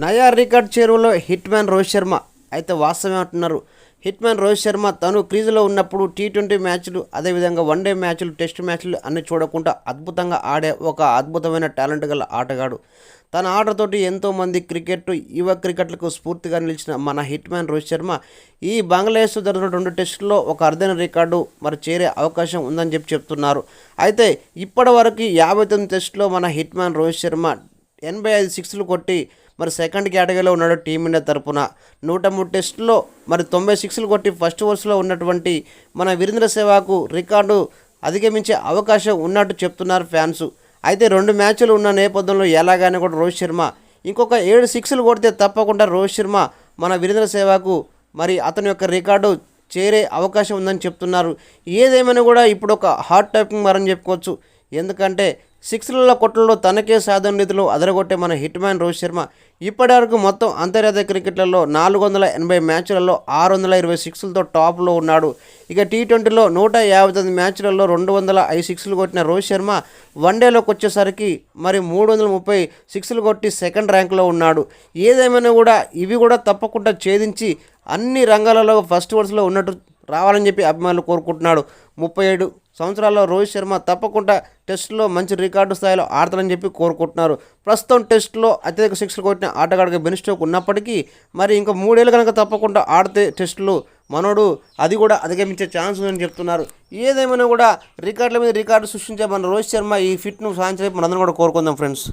నయా రికార్డ్ చేరువలో hit man Rohit Sharma. అయితే వాస్తవమే అంటున్నారు హిట్ మ్యాన్ రోహిత్ శర్మ తను క్రీజులో ఉన్నప్పుడు టీ ట్వంటీ మ్యాచ్లు అదేవిధంగా వన్ డే మ్యాచ్లు టెస్ట్ మ్యాచ్లు అన్ని చూడకుండా అద్భుతంగా ఆడే ఒక అద్భుతమైన టాలెంట్ గల ఆటగాడు. తన ఆటతోటి ఎంతోమంది క్రికెట్ యువ క్రికెట్లకు స్ఫూర్తిగా నిలిచిన మన హిట్ మ్యాన్ రోహిత్ శర్మ ఈ బంగ్లాదేశ్ జరిగిన రెండు టెస్టుల్లో ఒక అరుదైన రికార్డు మరి చేరే అవకాశం ఉందని చెప్పి చెప్తున్నారు. అయితే ఇప్పటి వరకు యాభై తొమ్మిది టెస్టులో మన హిట్ మ్యాన్ రోహిత్ శర్మ ఎనభై ఐదు సిక్స్లు కొట్టి మరి సెకండ్ కేటగిరీలో ఉన్నాడు టీమిండియా తరపున. నూట మూడు టెస్టుల్లో మరి తొంభై సిక్స్లు కొట్టి ఫస్ట్ ఓవర్స్లో ఉన్నటువంటి మన వీరేంద్ర సేవాకు రికార్డు అధిగమించే అవకాశం ఉన్నట్టు చెప్తున్నారు ఫ్యాన్స్. అయితే రెండు మ్యాచ్లు ఉన్న నేపథ్యంలో ఎలాగైనా కూడా రోహిత్ శర్మ ఇంకొక ఏడు సిక్స్లు కొడితే తప్పకుండా రోహిత్ శర్మ మన వీరేంద్ర సేవాకు మరి అతని యొక్క రికార్డు చేరే అవకాశం ఉందని చెప్తున్నారు. ఏదేమైనా కూడా ఇప్పుడు ఒక హాట్ టాపిక్ మరని చెప్పుకోవచ్చు. ఎందుకంటే సిక్స్ల కొట్లలో తనకే సాధన రీతిలో అదరగొట్టే మన హిట్ మ్యాన్ రోహిత్ శర్మ ఇప్పటివరకు మొత్తం అంతర్జాతీయ క్రికెట్లలో నాలుగు వందల ఎనభై మ్యాచ్లలో ఆరు వందల ఇరవై సిక్స్లతో టాప్లో ఉన్నాడు. ఇక టీ ట్వంటీలో నూట యాభై తొమ్మిది మ్యాచ్లలో రెండు వందల ఐదు సిక్స్లు కొట్టిన రోహిత్ శర్మ వన్డేలోకి వచ్చేసరికి మరి మూడు వందల ముప్పై సిక్స్లు కొట్టి సెకండ్ ర్యాంక్లో ఉన్నాడు. ఏదేమైనా కూడా ఇవి కూడా తప్పకుండా ఛేదించి అన్ని రంగాలలో ఫస్ట్ వర్డ్స్లో ఉన్నట్టు రావాలని చెప్పి అభిమానులు కోరుకుంటున్నాడు. ముప్పై ఏడు సంవత్సరాల్లో రోహిత్ శర్మ తప్పకుండా టెస్ట్లో మంచి రికార్డు స్థాయిలో ఆడతారని చెప్పి కోరుకుంటున్నారు. ప్రస్తుతం టెస్ట్లో అత్యధిక సిక్స్లు కొట్టిన ఆటగాడిగా బెనిస్టోక్ ఉన్నప్పటికీ మరి ఇంకా మూడేళ్ళు కనుక తప్పకుండా ఆడితే టెస్టులు మనోడు అది కూడా అధిగమించే ఛాన్స్ ఉందని చెప్తున్నారు. ఏదేమైనా కూడా రికార్డుల మీద రికార్డు సృష్టించే మన రోహిత్ శర్మ ఈ ఫిట్ను సాధించే మనందరం కూడా కోరుకుందాం ఫ్రెండ్స్.